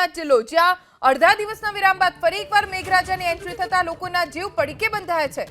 સોમનાથ જિલ્લો, જ્યાં અડધા દિવસના વિરામ બાદ ફરી એકવાર મેઘરાજાની એન્ટ્રી થતા લોકોના જીવ પડીકે બંધાયા છે.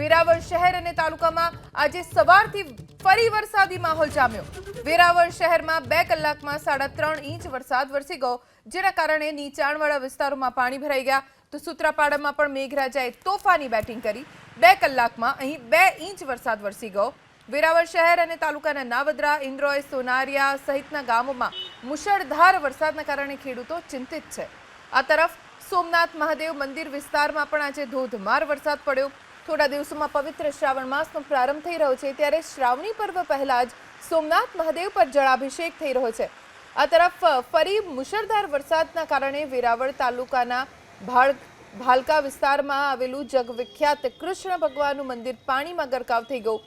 વેરાવળ શહેર અને તાલુકામાં આજે સવારથી ફરી વરસાદી માહોલ જામ્યો. વેરાવળ શહેરમાં બે કલાકમાં સાડા ત્રણ ઇંચ વરસાદ વરસી ગયો, જેના કારણે નીચાણવાળા વિસ્તારોમાં પાણી ભરાઈ ગયા. તો સૂત્રાપાડામાં પણ મેઘરાજાએ તોફાની બેટિંગ કરી. બે કલાકમાં અહીં બે ઇંચ વરસાદ વરસી ગયો. વેરાવળ શહેર અને તાલુકાના નાવદરા, ઇન્દ્રોય, સોનારિયા સહિતના ગામોમાં મુશળધાર વરસાદના કારણે ખેડૂતો ચિંતિત છે. આ તરફ સોમનાથ મહાદેવ મંદિર વિસ્તારમાં પણ આજે ધોધમાર વરસાદ પડ્યો. થોડા દિવસોમાં પવિત્ર શ્રાવણ માસનો પ્રારંભ થઈ રહ્યો છે, ત્યારે શ્રાવણી પર્વ પહેલાં જ સોમનાથ મહાદેવ પર જળાભિષેક થઈ રહ્યો છે. આ તરફ ફરી મુશળધાર વરસાદના કારણે વેરાવળ તાલુકાના ભાળ, ભાલકા વિસ્તારમાં આવેલું જગવિખ્યાત કૃષ્ણ ભગવાનનું મંદિર પાણીમાં ગરકાવ થઈ ગયું.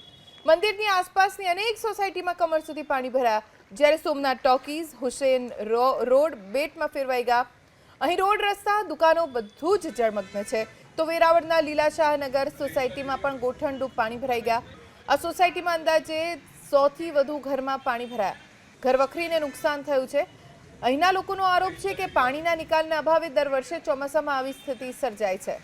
મંદિરની આસપાસની અનેક સોસાયટીમાં કમર સુધી પાણી ભરાયા. જ્યારે સોમનાથ ટોકીઝ, હુસેન રોડ બેટમાં ફેરવાઈ ગયા. અહીં રોડ, રસ્તા, દુકાનો બધું જ જળમગ્ન છે. તો વેરાવળના લીલાશાહ નગર સોસાયટીમાં પણ ગોઠણડૂબ પાણી ભરાઈ ગયા. આ સોસાયટીમાં અંદાજે સોથી વધુ ઘરમાં પાણી ભરાયા. ઘર વખરીને નુકસાન થયું છે. અહીંના લોકોનો આરોપ છે કે પાણીના નિકાલના અભાવે દર વર્ષે ચોમાસામાં આવી સ્થિતિ સર્જાય છે.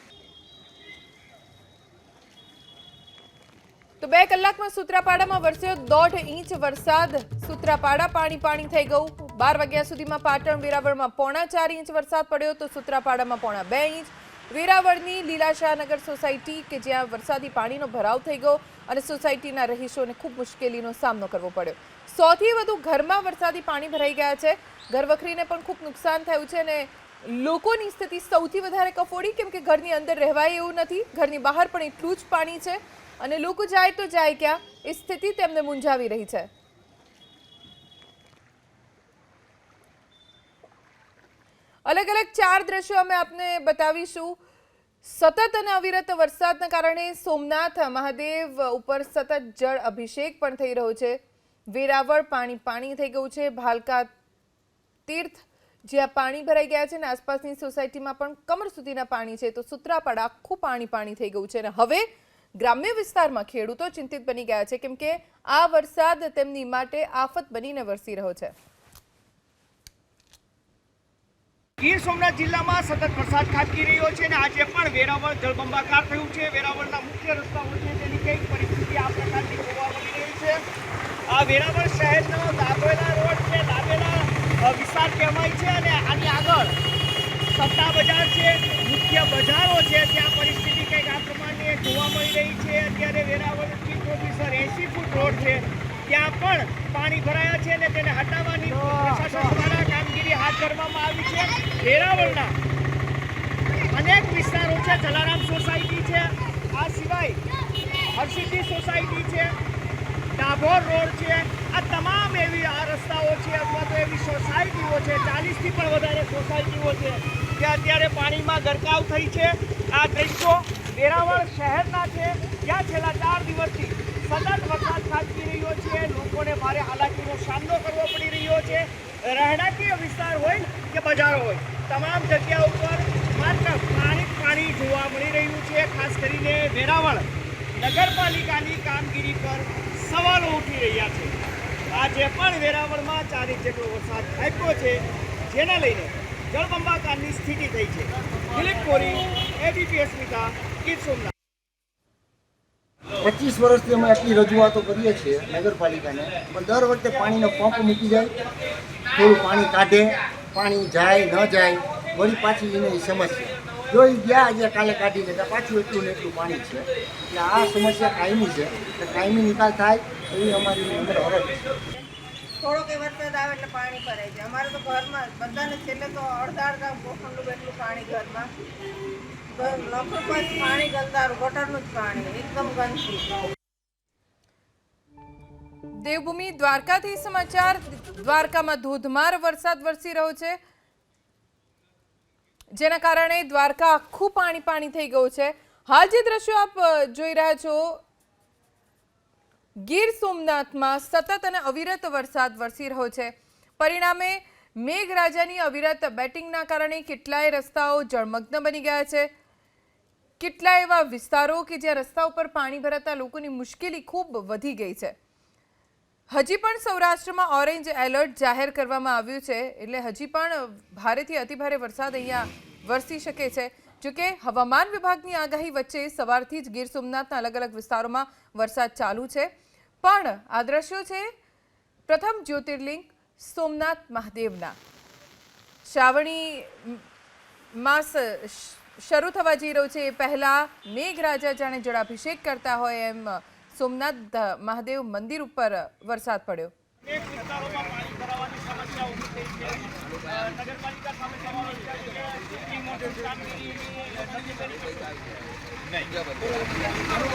તો બે કલાકમાં સૂત્રાપાડામાં વરસ્યો દોઢ ઇંચ વરસાદ. સૂત્રાપાડા પાણી પાણી થઈ ગયું. બાર વાગ્યા સુધીમાં પાટણ વેરાવળમાં પોણા ચાર ઇંચ વરસાદ પડ્યો તો સૂત્રાપાડામાં પોણા બે ઇંચ. વેરાવળની લીલાશાહનગર સોસાયટી કે જ્યાં વરસાદી પાણીનો ભરાવ થઈ ગયો અને સોસાયટીના રહીશોને ખૂબ મુશ્કેલીનો સામનો કરવો પડ્યો. સૌથી વધુ ઘરમાં વરસાદી પાણી ભરાઈ ગયા છે. ઘરવખરીને પણ ખૂબ નુકસાન થયું છે અને લોકોની સ્થિતિ સૌથી વધારે કફોડી, કેમ કે ઘરની અંદર રહેવાય એવું નથી. ઘરની બહાર પણ એટલું જ પાણી છે. અને લોકો જાય તો જાય ક્યાં? એ સ્થિતિ તેમને મૂંઝાવી રહી છે. અલગ અલગ ચાર દ્રશ્યો અમે આપને બતાવીશું. સતત અને અવિરત વરસાદના કારણે સોમનાથ મહાદેવ ઉપર સતત જળ અભિષેક પણ થઈ રહ્યો છે. વેરાવળ પાણી પાણી થઈ ગયું છે. ભાલકા તીર્થ જ્યાં પાણી ભરાઈ ગયા છે અને આસપાસની સોસાયટીમાં પણ કમર સુધીના પાણી છે. તો સુત્રાપાડા આખું પાણી પાણી થઈ ગયું છે અને હવે ગ્રામ્ય વિસ્તારમાં ખેડૂતો ચિંતિત બની ગયા છે, કેમ આ વરસાદ તેમની માટે આફત બનીને વરસી રહ્યો છે. ગીર સોમનાથ જિલ્લામાં સતત વરસાદ ખાબકી રહ્યો છે અને આજે પણ વેરાવળ જળબંબાકાર થયું છે. વેરાવળના મુખ્ય રસ્તાઓ છે તેની કંઈક પરિસ્થિતિ આ પ્રકારની જોવા મળી રહી છે. આ વેરાવળ શહેરનો દાબેલા રોડ છે દાબેલા વિસ્તાર કહેવાય છે અને આની આગળ સત્તા બજાર છે, મુખ્ય બજારો છે, ત્યાં પરિસ્થિતિ કંઈક જોવા મળી રહી છે. અત્યારે વેરાવળ ચીફ ઓફિસર એસી ફૂટ રોડ છે. ત્યાં પણ પાણી ભરાયા છે અને તેને હટાવવાની પ્રશાસન દ્વારા કામગીરી હાથ ધરવામાં આવી છે. વેરાવળના અનેક વિસ્તારો છે. જલારામ સોસાયટી છે. આ સિવાય હરસિદ્ધિ સોસાયટી છે. ડાભોર રોડ છે. આ તમામ એવી આ રસ્તાઓ છે અથવા તો એવી સોસાયટીઓ છે. ચાલીસથી પણ વધારે સોસાયટીઓ છે. જે અત્યારે પાણીમાં ગરકાવ થઈ છે. આ દ્રશ્યો વેરાવળ શહેરના છે. જ્યાં છેલ્લા ચાર દિવસથી સતત વરસાદ ખાબકી રહ્યો છે. લોકોને ભારે હાલાકીનો સામનો કરવો પડી રહ્યો છે. રહેણાંકીય વિસ્તાર હોય કે બજારો હોય, તમામ જગ્યા ઉપર માત્ર પાણી પાણી જોવા મળી રહ્યું છે. ખાસ કરીને વેરાવળ નગરપાલિકાની કામગીરી પર સવાલો ઉઠી રહ્યા છે. આજે પણ વેરાવળમાં ચાર ઇંચ જેટલો વરસાદ ખાબક્યો છે, જેને લઈને જળબંબાકારની સ્થિતિ થઈ છે. દિલીપ કોરી એબીપી અસ્મિતા પચીસ વર્ષથી અમે આટલી રજૂઆતો કરીએ છીએ નગરપાલિકાને. પણ દર વખતે પાણીનો પંપ મૂકી જાય થોડું પાણી કાઢે પાણી જાય ન જાય વળી પાછી એને સમસ્યા. જો એ ગયા આજે કાલે કાઢી લેતા પાછું એટલું ને એટલું પાણી છે. એટલે આ સમસ્યા કાયમી છે. એટલે કાયમી નિકાલ થાય એવી અમારી અંદર અરજ છે. થોડોક એ વરસાદ આવે એટલે પાણી ભરાય છે. અમારે તો ઘરમાં બધાને છેલ્લે તો અડધા અડધા ગોખંડું એટલું પાણી ઘરમાં. દેવભૂમિ દ્વારકાથી સમાચાર. દ્વારકામાં ધોધમાર વરસાદ વરસી રહ્યો છે. જેના કારણે દ્વારકા આખું પાણી પાણી થઈ ગયું છે. હાલ જે દ્રશ્યો આપ જોઈ રહ્યા છો, ગીર સોમનાથમાં સતત અને અવિરત વરસાદ વરસી રહ્યો છે. પરિણામે મેઘરાજાની અવિરત બેટિંગના કારણે કેટલાય રસ્તાઓ જળમગ્ન બની ગયા છે. કેટલા એવા વિસ્તારો કે જ્યાં રસ્તા ઉપર પાણી ભરાતા લોકોની મુશ્કેલી ખૂબ વધી ગઈ છે. હજી પણ સૌરાષ્ટ્રમાં ઓરેન્જ એલર્ટ જાહેર કરવામાં આવ્યું છે, એટલે હજી પણ ભારેથી અતિભારે વરસાદ અહીંયા વરસી શકે છે. જોકે હવામાન વિભાગની આગાહી વચ્ચે સવારથી જ ગીર સોમનાથના અલગ અલગ વિસ્તારોમાં વરસાદ ચાલુ છે. પણ આ દ્રશ્યો છે, પ્રથમ જ્યોતિર્લિંગ સોમનાથ મહાદેવના. શ્રાવણી માસ શરૂ થવા જઈ રહ્યો છે. એ પહેલાં મેઘરાજા જાણે જળાભિષેક કરતા હોય એમ સોમનાથ મહાદેવ મંદિર ઉપર વરસાદ પડ્યો.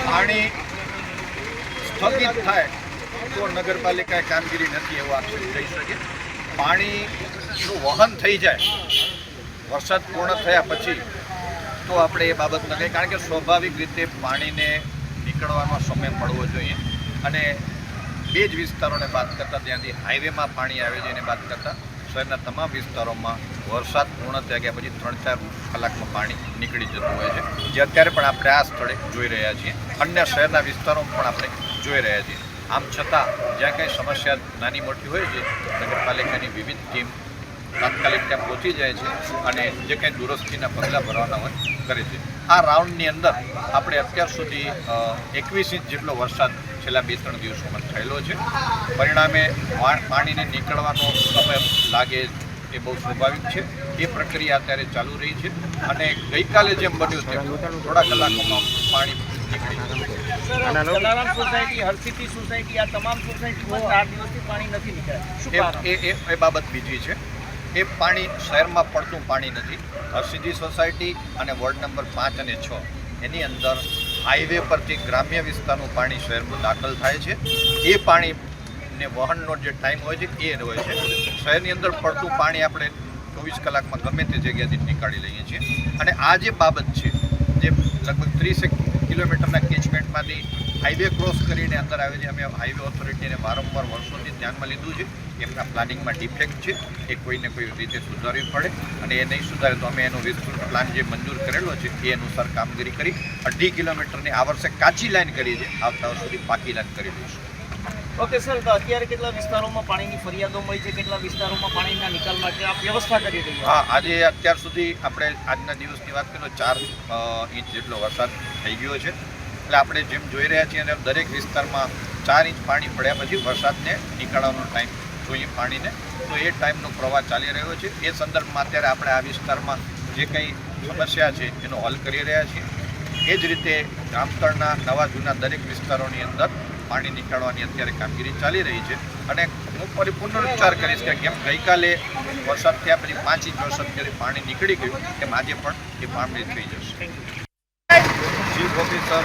પાણી સ્થગિત થાય તો નગરપાલિકાએ કામગીરી નથી એવો આક્ષેપ થઈ શકે પાણીનું વહન થઈ જાય. વરસાદ પૂર્ણ થયા પછી તો આપણે એ બાબત ન કહીએ કારણ કે સ્વાભાવિક રીતે પાણીને નીકળવાનો સમય મળવો જોઈએ અને બે જ વિસ્તારોને બાદ કરતાં ત્યાંથી હાઈવેમાં પાણી આવે છે એને બાદ કરતાં શહેરના તમામ વિસ્તારોમાં વરસાદ પૂર્ણ થયા ગયા પછી ત્રણ ચાર કલાકમાં પાણી નીકળી જતું હોય છે, જે અત્યારે પણ આપણે આ સ્થળે જોઈ રહ્યા છીએ. અન્ય શહેરના વિસ્તારોમાં પણ આપણે જોઈ રહ્યા છીએ. આમ છતાં, જ્યાં કંઈ સમસ્યા નાની મોટી હોય છે, નગરપાલિકાની વિવિધ ટીમ તાત્કાલિક ત્યાં પહોંચી જાય છે અને જે કંઈ દુરસ્તીના પગલાં ભરવાના હોય કરે છે. આ રાઉન્ડની અંદર આપણે અત્યાર સુધી એકવીસ ઇંચ જેટલો વરસાદ છેલ્લા બે ત્રણ દિવસોમાં થયેલો છે. પરિણામે પાણીને નીકળવાનો સમય લાગે એ બહુ સ્વાભાવિક છે. એ પ્રક્રિયા અત્યારે ચાલુ રહી છે અને ગઈકાલે જેમ બન્યું તેમ થોડા કલાકોમાં પાણી નીકળી જશે જલારામ સોસાયટી હરસિટી સોસાયટી આ તમામ સોસાયટીમાં ચાર દિવસથી પાણી નથી નીકળ્યા શું એ કારણ? એ એ- એ બાબત બીજી છે. એ પાણી શહેરમાં પડતું પાણી નથી. હરસિદ્ધિ સોસાયટી અને વોર્ડ નંબર પાંચ અને છ, એની અંદર હાઈવે પરથી ગ્રામ્ય વિસ્તારનું પાણી શહેરમાં દાખલ થાય છે. એ પાણીને વહનનો જે ટાઈમ હોય છે, એ હોય છે. શહેરની અંદર પડતું પાણી આપણે ચોવીસ કલાકમાં ગમે તે જગ્યાથી નીકાળી લઈએ છીએ. અને આ જે બાબત છે, જે લગભગ ત્રીસેક કિલોમીટરના કેચમેન્ટમાંથી હાઈવે ક્રોસ કરીને અંદર આવે છે અમે હાઈવે ઓથોરિટીને વારંવાર વર્ષોથી ધ્યાનમાં લીધું છે એમના પ્લાનિંગમાં ડિફેક્ટ છે, એ કોઈને કોઈ રીતે સુધારવી પડે અને એ નહીં સુધારે તો અમે એનો વિસ્તૃત પ્લાન જે મંજૂર કરેલો છે, એ અનુસાર કામગીરી કરી અઢી કિલોમીટરની આ વર્ષે કાચી લાઈન કરી છે, આવતા વર્ષ સુધી પાકી લાઈન કરી દઈશું. ઓકે સર તો અત્યારે કેટલા વિસ્તારોમાં પાણીની ફરિયાદો મળી છે? કેટલા વિસ્તારોમાં પાણીના નિકાલ માટે આપ વ્યવસ્થા કરી રહ્યા હા, આજે અત્યાર સુધી આપણે આજના દિવસની વાત કરીએ તો ચાર ઇંચ જેટલો વરસાદ થઈ ગયો છે. એટલે આપણે જેમ જોઈ રહ્યા છીએ અને દરેક વિસ્તારમાં ચાર ઇંચ પાણી પડ્યા પછી વરસાદને નીકાળવાનો ટાઈમ જોઈએ પાણીને. તો એ ટાઈમનો પ્રવાહ ચાલી રહ્યો છે. એ સંદર્ભમાં અત્યારે આપણે આ વિસ્તારમાં જે કંઈ સમસ્યા છે એનો હલ કરી રહ્યા છીએ. એ જ રીતે જામતળના નવા જૂના દરેક વિસ્તારોની અંદર પાણી નીકાળવાની અત્યારે કામગીરી ચાલી રહી છે. અને હું ફરી પુનરુચ્ચાર કરીશ કે કેમ ગઈકાલે વરસાદ થયા પછી પાંચ ઇંચ વરસાદ ત્યારે પાણી નીકળી ગયું તેમ આજે પણ એ પાણી થઈ જશે. ચીફ ઓફિસર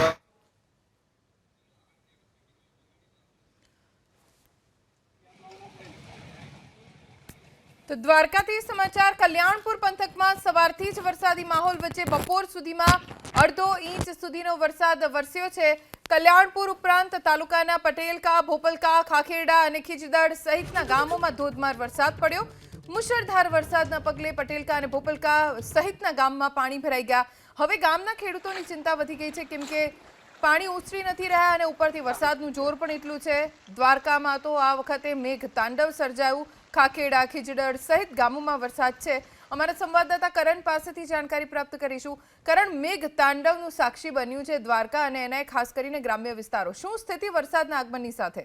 તો દ્વારકાથી સમાચાર, કલ્યાણપુર પંથકમાં સવારથી જ વરસાદી માહોલ વચ્ચે બપોર સુધીમાં અડધો ઇંચ સુધીનો વરસાદ વરસ્યો છે. કલ્યાણપુર ઉપરાંત તાલુકાના પટેલકા, ભોપલકા ખાખેરડા અને ખીજદડ સહિતના ગામોમાં ધોધમાર વરસાદ પડ્યો. મુશળધાર વરસાદના પગલે પટેલકા અને ભોપલકા સહિતના ગામમાં પાણી ભરાઈ ગયા. હવે ગામના ખેડૂતોની ચિંતા વધી ગઈ છે, કેમ કે પાણી ઉછરી નથી રહ્યા અને ઉપરથી વરસાદનું જોર પણ એટલું છે. દ્વારકામાં તો આ વખતે મેઘ તાંડવ સર્જાયું. ખાખેડા ખીજડર સહિત ગામોમાં વરસાદ છે. અમારા સંવાદદાતા કરણ પાસેથી જાણકારી પ્રાપ્ત કરીશું. કરણ, મેઘ તાંડવનું સાક્ષી બન્યું છે દ્વારકા અને એના ખાસ કરીને ગ્રામ્ય વિસ્તારો. શું સ્થિતિ વરસાદના આગમનની સાથે?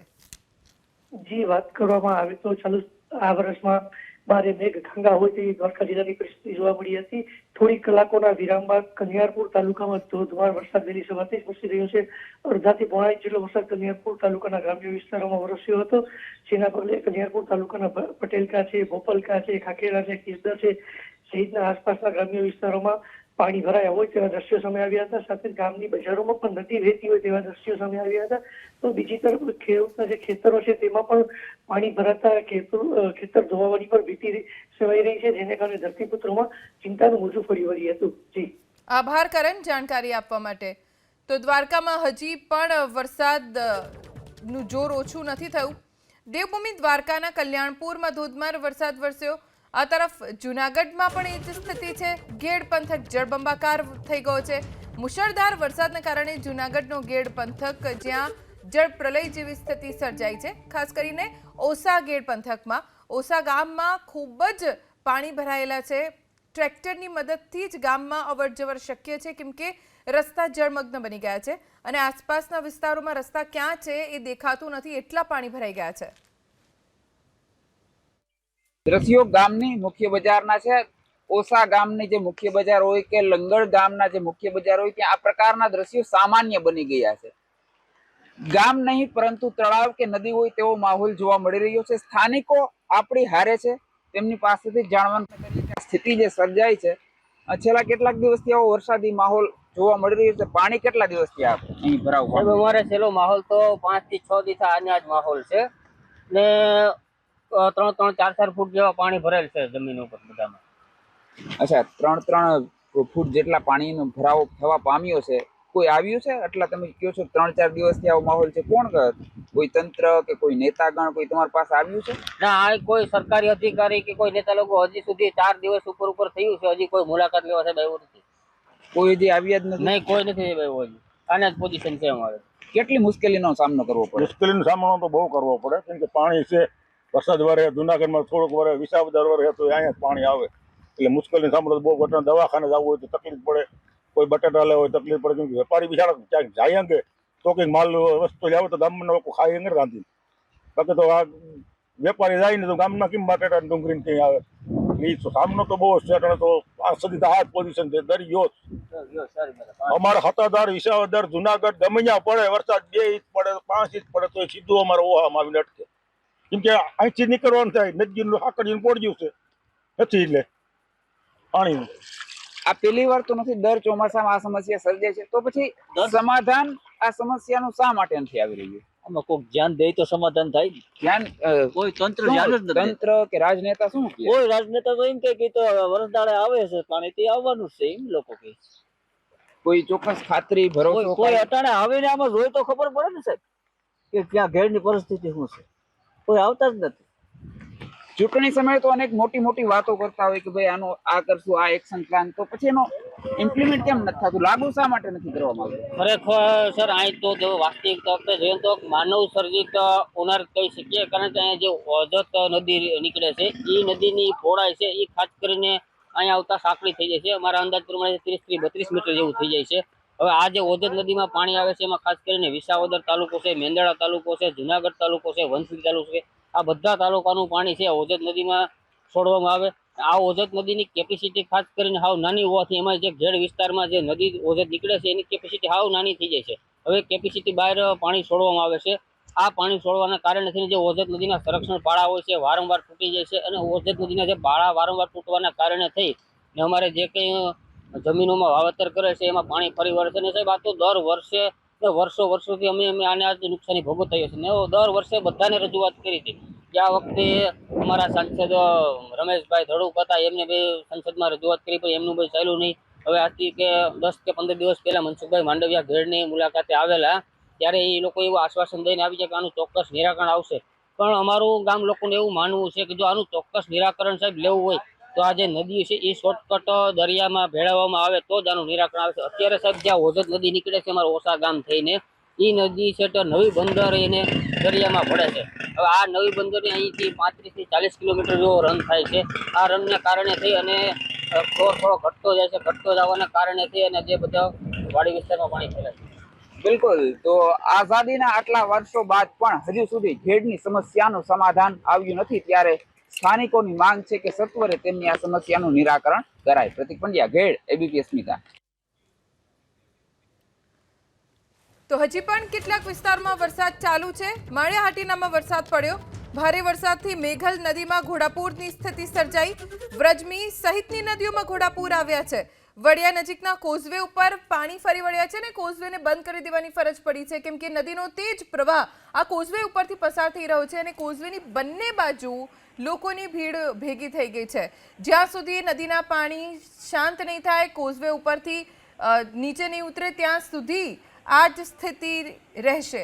જી, વાત કરવામાં આવે તો ચાલુ આ વર્ષમાં બારે મેઘ ગંગા હોય તેવી દ્વારકા જિલ્લાની પરિસ્થિતિ જોવા મળી હતી. થોડી કલાકોના વિરામ બાદ કન્યારપુર તાલુકામાં ધોધમાર વરસાદ વહેલી સવારથી વરસી રહ્યો છે. અડધાથી પોણા જેટલો વરસાદ કન્યારપુર તાલુકાના ગ્રામ્ય વિસ્તારોમાં વરસ્યો હતો. જેના પગલે કન્યારપુર તાલુકાના પટેલકા છે ભોપલકા છે, ખાખેડા છે કિસદર છે સહિતના આસપાસના ગ્રામ્ય વિસ્તારોમાં પાણી ભરાયા હોય તેવા દ્રશ્યો સામે આવ્યા હતા. સાથે ગામની બજારોમાં પણ નદી વહેતી હોય તેવા દ્રશ્યો સામે આવ્યા હતા. તો બીજી તરફ ખેડૂતના જે ખેતરો છે તેમાં પણ પાણી ભરાતા ખેતર ધોવાવાની પણ ભીતિ સેવાઈ રહી છે. જેને કારણે ધરતીપુત્રોમાં ચિંતાનું મોજું ફરી વળ્યું હતું. જી. આભાર કરણ જાણકારી આપવા માટે. તો દ્વારકામાં હજી પણ વરસાદનું જોર ઓછું નથી થયું. દેવભૂમિ દ્વારકાના કલ્યાણપુરમાં ધોધમાર વરસાદ વરસ્યો. આ તરફ જૂનાગઢમાં પણ એ જ સ્થિતિ છે. ગેડ પંથક જળબંબાકાર થઈ ગયો છે. મુશળધાર વરસાદના કારણે જૂનાગઢનો ગેડ પંથક જ્યાં જળ પ્રલય જેવી સ્થિતિ સર્જાઈ છે. ખાસ કરીને ઓસા ગેડ પંથકમાં. ઓસા ગામમાં ખૂબ જ પાણી ભરાયેલા છે. ટ્રેક્ટરની મદદથી જ ગામમાં અવરજવર શક્ય છે, કેમ કે રસ્તા જળમગ્ન બની ગયા છે અને આસપાસના વિસ્તારોમાં રસ્તા ક્યાં છે એ દેખાતું નથી. એટલા પાણી ભરાઈ ગયા છે. દ્રશ્યો ગામની મુખ્ય બજારના છે. ઓસા ગામની જે મુખ્ય બજાર હોય કે લંગડ ગામના જે મુખ્ય બજાર હોય ત્યાં આ પ્રકારના દ્રશ્યો સામાન્ય બની ગયા છે. ગામ નહીં, પરંતુ તળાવ કે નદી હોય તેવો માહોલ જોવા મળી રહ્યો છે. સ્થાનિકો આપણી હારે છે. તેમની પાસેથી જાણવાનું સ્થિતિ જે સર્જાઈ છે. છેલ્લા કેટલાક દિવસથી આવો વરસાદી માહોલ જોવા મળી રહ્યો છે. પાણી કેટલા દિવસથી આ અહીં ભરાવ. અમારે છેલ્લો માહોલ તો પાંચથી છ દિવસ આના જ માહોલ છે. ને ત્રણ ત્રણ ચાર ચાર ફૂટ જેવા પાણી ભરેલ છે જમીન ઉપર બધામાં. અચ્છા ત્રણ ત્રણ ફૂટ જેટલા પાણીનો ભરાવો થવા પામ્યો છે કોઈ આવ્યું છે? એટલા તમે કહો છો ત્રણ ચાર દિવસથી આવો માહોલ છે કોણ કર કોઈ તંત્ર કે કોઈ નેતાગણ કોઈ તમારી પાસે આવ્યું છે? ના આ કોઈ સરકારી અધિકારી કે કોઈ નેતા લોકો હજી સુધી ચાર દિવસ ઉપર ઉપર થયું છે હજી કોઈ મુલાકાત લેવા સાહેબ આવ્યું નથી. કોઈ હજી આવ્યા જ નથી? નહીં કોઈ નથી આવ્યો હજી. આના જ પોઝિશન છે અમારે. કેટલી મુશ્કેલીનો સામનો કરવો પડે? મુશ્કેલીનો સામનો તો બહુ કરવો પડે કેમ કે પાણી છે વરસાદ વરે, જુનાગઢમાં થોડુંક વરે, વિસાવદર વરે તો અહીંયા પાણી આવે. એટલે મુશ્કેલી તો બહુ ઘટના દવાખાને જવું હોય તો તકલીફ પડે. કોઈ બટાટા લેવા હોય તકલીફ પડે. કેમકે વેપારી બિચારા ક્યાંક જાય અંગે, તો કંઈક માલ વસ્તુ લાવે તો ગામના લોકો ખાઈ અંગે રાંધી બાકી તો આ વેપારી જાય ને તો ગામના કેમ બટાટા ને ડુંગળી ને કંઈ આવે સામનો તો બહુ છે. તો આ સદી આ પોઝિશન છે. દરિયો. અમારે સત્તાધાર વિસાવદર જુનાગઢ ગમે પડે. વરસાદ બે ઇંચ પડે, પાંચ ઇંચ પડે તો એ સીધું અમારે ઓહામાં આવીને અટકે. કેમ કે અહીંથી નીકળવાનું થાય નદીનું હાકડીનું પોડ્યું છે. નથી એટલે. પાણીનું. આ પહેલી વાર તો નથી દર ચોમાસામાં આ સમસ્યા સર્જે છે. તો પછી સમાધાન આ સમસ્યાનું શા માટે નથી આવી રહ્યું? આમાં કોઈક ધ્યાન દે તો સમાધાન થાય ધ્યાન કોઈ તંત્ર ધ્યાન જ નથી. તંત્ર કે રાજનેતા શું કોઈ રાજનેતા તો એમ કે કે તો વરસદાળે આવે છે પાણી તે આવવાનું છે એમ લોકો કે કોઈ ચોક્કસ ખાતરી ભરો કાંઈ? અટાણે આવીને આમાં જોઈ તો ખબર પડે ને સાહેબ કે ક્યાં ઘેરની પરિસ્થિતિ શું છે. કોઈ આવતા જ નથી. ચૂંટણી સમયે તો અનેક મોટી મોટી વાતો કરતા હોય કે ભાઈ આનો આ કરશું આ એક્શન પ્લાન તો પછી એનો ઇમ્પ્લિમેન્ટ કેમ નથી થતું? લાગુ શા માટે નથી કરવામાં આવતું ખરેખર સર અહીં તો જો વાસ્તવિકતા જોઈએ તો માનવ સર્જિત ઉનાર કહી શકીએ કારણ કે અહીંયા જે ઓજત નદી નીકળે છે એ નદીની પહોળાઈ છે એ ખાસ કરીને અહીંયા આવતા સાંકડી થઈ જાય છે. અમારા અંદાજ પ્રમાણે ત્રીસથી બત્રીસ મીટર જેવું થઈ જાય છે. હવે આ જે ઓજત નદીમાં પાણી આવે છે, એમાં ખાસ કરીને વિસાવદર તાલુકો છે, મેંદડા તાલુકો છે, જુનાગઢ તાલુકો છે, વંથલી તાલુકો છે, આ બધા તાલુકાનું પાણી છે ઓજત નદીમાં છોડવામાં આવે. આ ઓજત નદીની કેપેસિટી ખાસ કરીને હાવ નાની હોવાથી એમાં જે ઘેડ વિસ્તારમાં જે નદી ઓજત નીકળે છે, એની કેપેસિટી હાવ નાની થઈ જાય છે. હવે કેપેસિટી બહાર પાણી છોડવામાં આવે છે. આ પાણી છોડવાના કારણે જે ઓજત નદીના સંરક્ષણ પાળા હોય છે, વારંવાર તૂટી જાય છે અને ઓજત નદીના જે પાળા વારંવાર તૂટવાના કારણે થઈ ને અમારે જે કંઈ જમીનોમાં વાવેતર કરે છે, એમાં પાણી ફરી વળે છે ને સાહેબ. આ તો દર વર્ષે વર્ષો વર્ષોથી અમે અમે આને આજે નુકસાની ભોગો થઈએ છે. ને દર વર્ષે બધાને રજૂઆત કરી હતી કે આ વખતે અમારા સાંસદ રમેશભાઈ ધડુક હતા, એમને બે સંસદમાં રજૂઆત કરી, પણ એમનું ભાઈ ચાલ્યું નહીં. હવે આજથી કે દસ કે પંદર દિવસ પહેલાં મનસુખભાઈ માંડવિયા ઘેડની મુલાકાતે આવેલા, ત્યારે એ લોકો એવું આશ્વાસન દઈને આવી છે કે આનું ચોક્કસ નિરાકરણ આવશે. પણ અમારું ગામ લોકોને એવું માનવું છે કે જો આનું ચોક્કસ નિરાકરણ સાહેબ લેવું હોય તો આ જે નદી છે, એ શોર્ટકટ દરિયામાં ભેળવવામાં આવે તો જ આનું નિરાકરણ આવે છે. અત્યારે સાહેબ, જ્યાં ઓજત નદી નીકળે છે, અમારા ઓસા ગામ થઈને એ નદી છે તો નવી બંદર એને દરિયામાં ભળે છે. હવે આ નવી બંદરની અહીંથી પાંત્રીસથી ચાલીસ કિલોમીટર જેવો રન થાય છે. આ રનને કારણે થઈ અને થોડો થોડો ઘટતો જાય છે. ઘટતો જવાના કારણે થઈ અને જે બધા વાડી વિસ્તારમાં પાણી ફેલાય છે. બિલકુલ. તો આઝાદીના આટલા વર્ષો બાદ પણ હજુ સુધી ઘેડની સમસ્યાનું સમાધાન આવ્યું નથી. ત્યારે સ્થાનિકોની માંગ છે કે સત્વરે તેમની આ સમસ્યાનું નિરાકરણ કરાય. પ્રતિક પંડ્યા, ઘેડ એબીપી અસ્મિતા તો હજી પણ કેટલાક વિસ્તારમાં વરસાદ ચાલુ છે? માળિયાહાટીનામાં વરસાદ પડ્યો. ભારે વરસાદથી મેઘલ નદીમાં ઘોડાપૂરની સ્થિતિ સર્જાઈ. વ્રજમી સહિતની નદીઓમાં ઘોડાપૂર આવ્યા છે. વડિયા નજીકના કોઝવે ઉપર પાણી ફરી વળ્યા છે અને કોઝવેને બંધ કરી દેવાની ફરજ પડી છે. કેમ કે નદીનો તેજ પ્રવાહ આ કોઝવે ઉપરથી પસાર થઈ રહ્યો છે અને કોઝવેની બંને બાજુ લોકોની ભીડ ભેગી થઈ ગઈ છે. જ્યાં સુધી નદીના પાણી શાંત નહીં થાય, કોઝવે ઉપરથી નીચે નહીં ઉતરે, ત્યાં સુધી આ જ સ્થિતિ રહેશે.